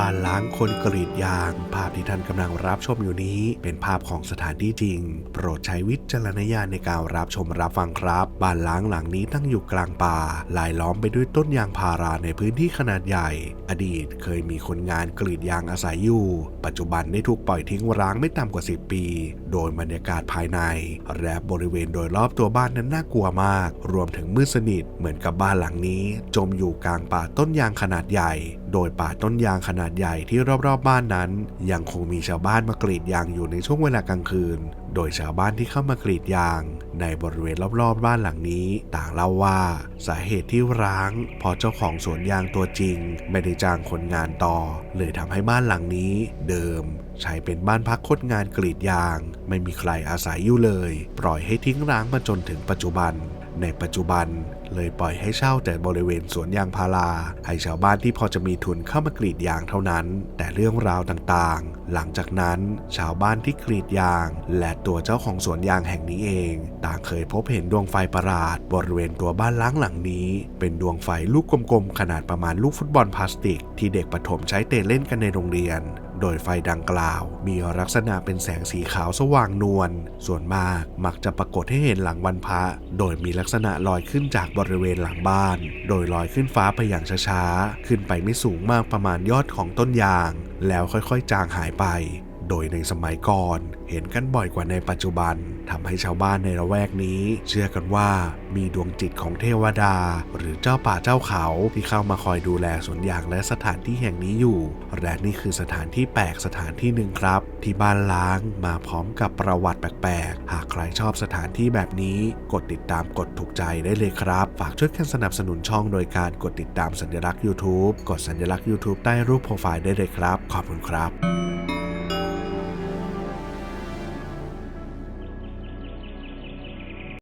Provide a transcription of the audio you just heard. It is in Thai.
บ้านล้างคนกรีดยาง ภาพที่ท่านกำลังรับชมอยู่นี้ เป็นภาพของสถานที่จริง โปรดใช้วิจารณญาณในการรับชมรับฟังครับบ้านล้างหลังนี้ตั้งอยู่กลางป่าลายล้อมไปด้วยต้นยางพาราในพื้นที่ขนาดใหญ่ อดีตเคยมีคนงานกรีดยางอาศัยอยู่ ปัจจุบันได้ถูกปล่อยทิ้งร้างไม่ต่ำกว่า 10 ปี โดยบรรยากาศภายใน และบริเวณโดยรอบตัวบ้านนั้นน่ากลัวมาก รวมถึงมืดสนิทเหมือนกับบ้านหลังนี้ จมอยู่กลางป่าต้นยางขนาดใหญ่ โดยป่าต้นยางขนาดใหญ่ที่รอบๆบ้านนั้น ยังคงมีชาวบ้านมากรีดยางอยู่ในช่วงเวลากลางคืน โดยชาวบ้านที่เข้ามากรีดยาง ในบริเวณรอบๆบ้านหลังนี้ ต่างเล่าว่าสาเหตุที่ร้างเพราะเจ้าของสวนยางตัวจริง ไม่ได้จ้างคนงานต่อ เลยทำให้บ้านหลังนี้ เดิมใช้เป็นบ้านพักคนงานกรีดยาง ไม่มีใครอาศัยอยู่เลย ปล่อยให้ทิ้งร้างมาจนถึงปัจจุบัน ในปัจจุบันเลยปล่อยให้เช่าแต่บริเวณสวนยางพารา ให้ชาวบ้านที่พอจะมีทุนเข้ามากรีดยางเท่านั้น แต่เรื่องราวต่างๆ หลังจากนั้นชาวบ้านที่กรีดยาง และตัวเจ้าของสวนยางแห่งนี้เอง ต่างเคยพบเห็นดวงไฟประหลาด บริเวณตัวบ้านล้างหลังนี้ เป็นดวงไฟลูกกลมๆ ขนาดประมาณลูกฟุตบอลพลาสติก ที่เด็กประถมใช้เตะเล่นกันในโรงเรียน โดยไฟดังกล่าว มีลักษณะเป็นแสงสีขาวสว่างนวล ส่วนมากมักจะปรากฏให้เห็นหลังวันพระ โดยมีลักษณะลอยขึ้นจากบริเวณหลังบ้าน โดยลอยขึ้นฟ้าไปอย่างช้าๆ ขึ้นไปไม่สูงมากประมาณยอดของต้นยาง แล้วค่อยๆ จางหายไป โดยในสมัยก่อนเห็นกันบ่อยกว่าในปัจจุบันทำให้ชาวบ้านในละแวกนี้ เชื่อกันว่ามีดวงจิตของเทวดา หรือเจ้าป่าเจ้าเขาที่เข้ามาคอยดูแลสวนยางและสถานที่แห่งนี้อยู่ และนี่คือสถานที่แปลกสถานที่หนึ่งครับ ที่บ้านล้างมาพร้อมกับประวัติแปลกๆ หากใครชอบสถานที่แบบนี้ กดติดตามกดถูกใจได้เลยครับ ฝากช่วยกันสนับสนุนช่องโดยการกดติดตามสัญลักษณ์ YouTube กดสัญลักษณ์ YouTube ใต้รูปโปรไฟล์ได้เลยครับ ขอบคุณครับ